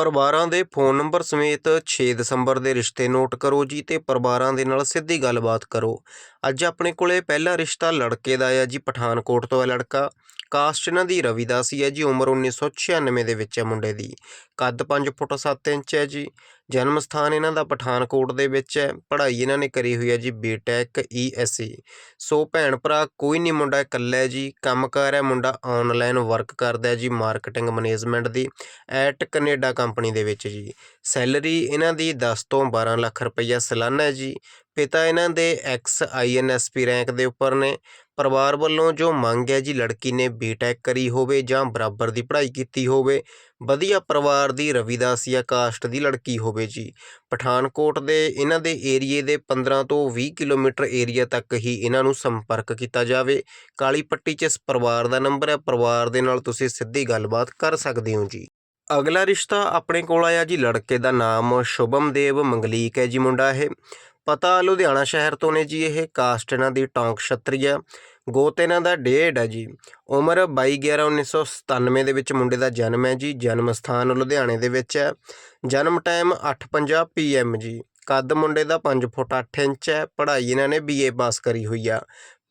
ਪਰਿਵਾਰਾਂ ਦੇ phone number ਸਮੇਤ ਛੇ ਦਸੰਬਰ ਦੇ ਰਿਸ਼ਤੇ ਨੋਟ ਕਰੋ ਜੀ ਅਤੇ ਪਰਿਵਾਰਾਂ ਦੇ ਨਾਲ ਸਿੱਧੀ ਗੱਲਬਾਤ ਕਰੋ। ਅੱਜ ਆਪਣੇ ਕੋਲੇ ਪਹਿਲਾ ਰਿਸ਼ਤਾ ਲੜਕੇ ਦਾ ਆ ਜੀ, ਪਠਾਨਕੋਟ ਤੋਂ ਹੈ ਲੜਕਾ। ਕਾਸਟ ਇਹਨਾਂ ਦੀ ਰਵੀਦਾਸੀ ਹੈ ਜੀ, ਉਮਰ 1996 ਦੇ ਵਿੱਚ ਹੈ ਮੁੰਡੇ ਦੀ। ਕੱਦ 5 ਫੁੱਟ 7 ਇੰਚ ਹੈ ਜੀ। ਜਨਮ ਸਥਾਨ ਇਹਨਾਂ ਦਾ ਪਠਾਨਕੋਟ ਦੇ ਵਿੱਚ ਹੈ ਪੜ੍ਹਾਈ ਇਹਨਾਂ ਨੇ ਕਰੀ ਹੋਈ ਹੈ ਜੀ ਬੀਟੈਕ ਈਐਸਸੀ ਸੋ ਭੈਣ ਭਰਾ, ਕੋਈ ਨਹੀਂ ਮੁੰਡਾ ਇਕੱਲਾ ਹੈ ਜੀ ਕੰਮਕਾਰ ਹੈ ਮੁੰਡਾ ਆਨਲਾਈਨ ਵਰਕ ਕਰਦਾ ਹੈ ਜੀ ਮਾਰਕੀਟਿੰਗ ਮੈਨੇਜਮੈਂਟ ਦੀ ਐਟ ਕੈਨੇਡਾ ਕੰਪਨੀ ਦੇ ਵਿੱਚ ਜੀ। ਸੈਲਰੀ ਇਹਨਾਂ ਦੀ 10 ਤੋਂ 12 ਲੱਖ ਰੁਪਈਆ ਸਾਲਾਨਾ ਹੈ ਜੀ। ਪਿਤਾ ਇਹਨਾਂ ਦੇ ਐਕਸ ਆਈਐਨਐਸਪੀ ਰੈਂਕ ਦੇ ਉੱਪਰ ਨੇ। ਪਰਿਵਾਰ ਵੱਲੋਂ ਜੋ ਮੰਗ ਹੈ ਜੀ, ਲੜਕੀ ਨੇ ਬੀਟੈਕ ਕਰੀ ਹੋਵੇ ਜਾਂ ਬਰਾਬਰ ਦੀ ਪੜ੍ਹਾਈ ਕੀਤੀ ਹੋਵੇ, ਵਧੀਆ ਪਰਿਵਾਰ ਦੀ ਰਵਿਦਾਸੀਆ ਕਾਸਟ ਦੀ ਲੜਕੀ ਹੋਵੇ ਜੀ। ਪਠਾਨਕੋਟ ਦੇ ਇਹਨਾਂ ਦੇ ਏਰੀਏ ਦੇ 15 ਤੋਂ 20 ਕਿਲੋਮੀਟਰ ਏਰੀਆ ਤੱਕ ਹੀ ਇਹਨਾਂ ਨੂੰ ਸੰਪਰਕ ਕੀਤਾ ਜਾਵੇ। ਕਾਲੀ ਪੱਟੀ 'ਚ ਇਸ ਪਰਿਵਾਰ ਦਾ ਨੰਬਰ ਹੈ। ਪਰਿਵਾਰ ਦੇ ਨਾਲ ਤੁਸੀਂ ਸਿੱਧੀ ਗੱਲਬਾਤ ਕਰ ਸਕਦੇ ਹੋ ਜੀ। ਅਗਲਾ ਰਿਸ਼ਤਾ ਆਪਣੇ ਕੋਲ ਆਇਆ ਜੀ। ਲੜਕੇ ਦਾ ਨਾਮ ਸ਼ੁਭਮ ਦੇਵ ਮੰਗਲੀਕ ਹੈ ਜੀ ਮੁੰਡਾ ਇਹ। ਪਤਾ ਲੁਧਿਆਣਾ ਸ਼ਹਿਰ ਤੋਂ ਨੇ ਜੀ, ਇਹ ਕਾਸਟ ਇਹਨਾਂ ਦੀ ਟੌਂਕ ਛਤਰੀ ਆ। ਗੋਤ ਇਹਨਾਂ ਦਾ ਡੇਢ ਹੈ ਜੀ। ਉਮਰ 22 11 1997 ਦੇ ਵਿੱਚ ਮੁੰਡੇ ਦਾ ਜਨਮ ਹੈ ਜੀ। ਜਨਮ ਸਥਾਨ ਲੁਧਿਆਣੇ ਦੇ ਵਿੱਚ ਹੈ। ਜਨਮ ਟਾਈਮ 8:50 ਪੀਐਮ ਜੀ। ਕੱਦ ਮੁੰਡੇ ਦਾ 5 ਫੁੱਟ 8 ਇੰਚ ਹੈ। ਪੜ੍ਹਾਈ ਇਹਨਾਂ ਨੇ ਬੀਏ ਪਾਸ ਕਰੀ ਹੋਈ ਆ।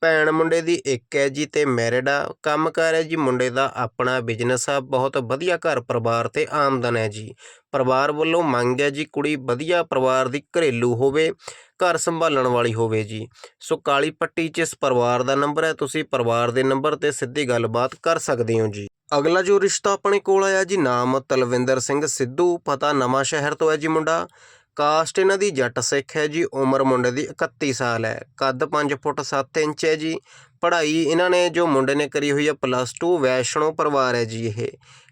ਭੈਣ ਮੁੰਡੇ ਦੀ ਇੱਕ ਹੈ ਜੀ ਤੇ ਮੈਰਿਡ ਆ, ਕੰਮਕਾਰ ਹੈ ਜੀ ਮੁੰਡੇ ਦਾ ਆਪਣਾ ਬਿਜ਼ਨਸ ਆ, ਬਹੁਤ ਵਧੀਆ ਘਰ ਪਰਿਵਾਰ ਤੇ ਆਮਦਨ ਹੈ ਜੀ। ਪਰਿਵਾਰ ਵੱਲੋਂ ਮੰਗ ਹੈ ਜੀ ਕੁੜੀ ਵਧੀਆ ਪਰਿਵਾਰ ਦੀ ਘਰੇਲੂ ਹੋਵੇ, ਘਰ ਸੰਭਾਲਣ ਵਾਲੀ ਹੋਵੇ ਜੀ। ਸੋ ਕਾਲੀ ਪੱਟੀ 'ਚ ਇਸ ਪਰਿਵਾਰ ਦਾ ਨੰਬਰ ਹੈ, ਤੁਸੀਂ ਪਰਿਵਾਰ ਦੇ ਨੰਬਰ ਤੇ ਸਿੱਧੀ ਗੱਲਬਾਤ ਕਰ ਸਕਦੇ ਹੋ ਜੀ। ਅਗਲਾ ਜੋ ਰਿਸ਼ਤਾ ਆਪਣੇ ਕੋਲ ਆਇਆ ਜੀ, ਨਾਮ ਤਲਵਿੰਦਰ ਸਿੰਘ ਸਿੱਧੂ, ਪਤਾ ਨਵਾਂ ਸ਼ਹਿਰ ਤੋਂ ਹੈ ਜੀ ਮੁੰਡਾ। ਕਾਸਟ ਇਹਨਾਂ ਦੀ ਜੱਟ ਸਿੱਖ ਹੈ ਜੀ, ਉਮਰ ਮੁੰਡੇ ਦੀ 31 ਸਾਲ ਹੈ। ਕੱਦ 5 ਫੁੱਟ 7 ਇੰਚ ਹੈ ਜੀ। ਪੜ੍ਹਾਈ ਇਹਨਾਂ ਨੇ ਜੋ ਮੁੰਡੇ ਨੇ ਕਰੀ ਹੋਈ ਹੈ ਪਲੱਸ 2 ਵੈਸ਼ਨੋ ਪਰਿਵਾਰ ਹੈ ਜੀ ਇਹ।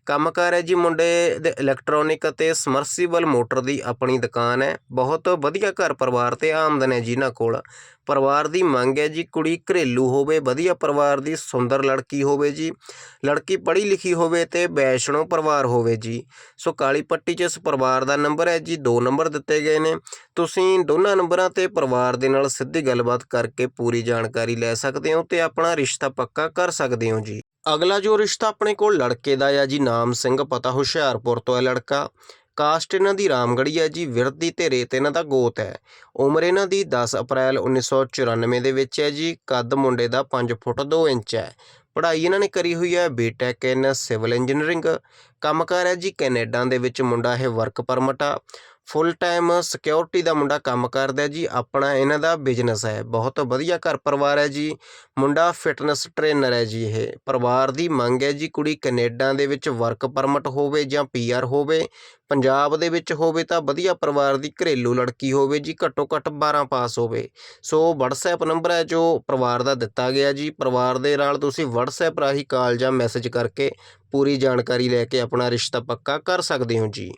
ਕੰਮਕਾਰ ਹੈ ਜੀ ਮੁੰਡੇ ਦੇ ਇਲੈਕਟ੍ਰੋਨਿਕ ਅਤੇ ਸਮਰਸੀਬਲ ਮੋਟਰ ਦੀ ਆਪਣੀ ਦੁਕਾਨ ਹੈ। ਬਹੁਤ ਵਧੀਆ ਘਰ ਪਰਿਵਾਰ ਤੇ ਆਮਦਨ ਹੈ ਜੀ ਇਹਨਾਂ ਕੋਲ। ਪਰਿਵਾਰ ਦੀ ਮੰਗ ਹੈ ਜੀ ਕੁੜੀ ਘਰੇਲੂ ਹੋਵੇ, ਵਧੀਆ ਪਰਿਵਾਰ ਦੀ ਸੁੰਦਰ ਲੜਕੀ ਹੋਵੇ ਜੀ। ਲੜਕੀ ਪੜ੍ਹੀ ਲਿਖੀ ਹੋਵੇ ਤੇ ਵੈਸ਼ਨੋ ਪਰਿਵਾਰ ਹੋਵੇ ਜੀ। ਸੋ ਕਾਲੀ ਪੱਟੀ 'ਚ ਇਸ ਪਰਿਵਾਰ ਦਾ ਨੰਬਰ ਹੈ ਜੀ, ਦੋ ਨੰਬਰ ਦਿੱਤੇ ਗਏ ਨੇ। ਤੁਸੀਂ ਦੋਨਾਂ ਨੰਬਰਾਂ ਤੇ ਪਰਿਵਾਰ ਦੇ ਨਾਲ ਸਿੱਧੀ ਗੱਲਬਾਤ ਕਰਕੇ ਪੂਰੀ ਜਾਣਕਾਰੀ ਲੈ ਸਕਦੇ ਹੋ ਤੇ ਆਪਣਾ ਰਿਸ਼ਤਾ ਪੱਕਾ ਕਰ ਸਕਦੇ ਹੋ ਜੀ। ਅਗਲਾ ਜੋ ਰਿਸ਼ਤਾ ਆਪਣੇ ਕੋਲ ਲੜਕੇ ਦਾ ਆ ਜੀ, ਨਾਮ ਸਿੰਘ, ਪਤਾ ਹੁਸ਼ਿਆਰਪੁਰ ਤੋਂ ਹੈ ਲੜਕਾ। ਕਾਸਟ ਇਹਨਾਂ ਦੀ ਰਾਮਗੜੀ ਹੈ ਜੀ ਵਿਰਦੀ ਤੇ ਰੇਤ ਇਹਨਾਂ ਦਾ ਗੋਤ ਹੈ। ਉਮਰ ਇਹਨਾਂ ਦੀ 10 ਅਪ੍ਰੈਲ 1994 ਦੇ ਵਿੱਚ ਹੈ ਜੀ, ਕੱਦ ਮੁੰਡੇ ਦਾ 5 ਫੁੱਟ 2 ਇੰਚ ਹੈ। ਪੜ੍ਹਾਈ ਇਹਨਾਂ ਨੇ ਕਰੀ ਹੋਈ ਹੈ ਬੀਟੈਕ ਇਨ ਸਿਵਲ ਇੰਜੀਨੀਅਰਿੰਗ ਕੰਮਕਾਰ ਹੈ ਜੀ ਕੈਨੇਡਾ ਦੇ ਵਿੱਚ ਮੁੰਡਾ ਇਹ ਵਰਕ ਪਰਮਿਟ ਆ। ਫੁੱਲ ਟਾਈਮ ਸਿਕਿਉਰਿਟੀ ਦਾ ਮੁੰਡਾ ਕੰਮ ਕਰਦਾ ਜੀ, ਆਪਣਾ ਇਹਨਾਂ ਦਾ ਬਿਜ਼ਨਸ ਹੈ, ਬਹੁਤ ਵਧੀਆ ਘਰ ਪਰਿਵਾਰ ਹੈ ਜੀ, ਮੁੰਡਾ ਫਿਟਨੈਸ ਟ੍ਰੇਨਰ ਹੈ ਜੀ ਇਹ, ਪਰਿਵਾਰ ਦੀ ਮੰਗ ਹੈ ਜੀ ਕੁੜੀ ਕੈਨੇਡਾ ਦੇ ਵਿੱਚ ਵਰਕ ਪਰਮਿਟ ਹੋਵੇ ਜਾਂ ਪੀਆਰ ਹੋਵੇ, ਪੰਜਾਬ ਦੇ ਵਿੱਚ ਹੋਵੇ ਤਾਂ ਵਧੀਆ ਪਰਿਵਾਰ ਦੀ ਘਰੇਲੂ ਲੜਕੀ ਹੋਵੇ ਜੀ, ਘੱਟੋ ਘੱਟ 12 ਪਾਸ ਹੋਵੇ, ਸੋ WhatsApp ਨੰਬਰ ਹੈ ਜੋ ਪਰਿਵਾਰ ਦਾ ਦਿੱਤਾ ਗਿਆ ਜੀ, ਪਰਿਵਾਰ ਦੇ ਨਾਲ ਤੁਸੀਂ WhatsApp ਰਾਹੀਂ ਕਾਲ ਜਾਂ ਮੈਸੇਜ ਕਰਕੇ ਪੂਰੀ ਜਾਣਕਾਰੀ ਲੈ ਕੇ ਆਪਣਾ ਰਿਸ਼ਤਾ ਪੱਕਾ ਕਰ ਸਕਦੇ ਹੋ ਜੀ।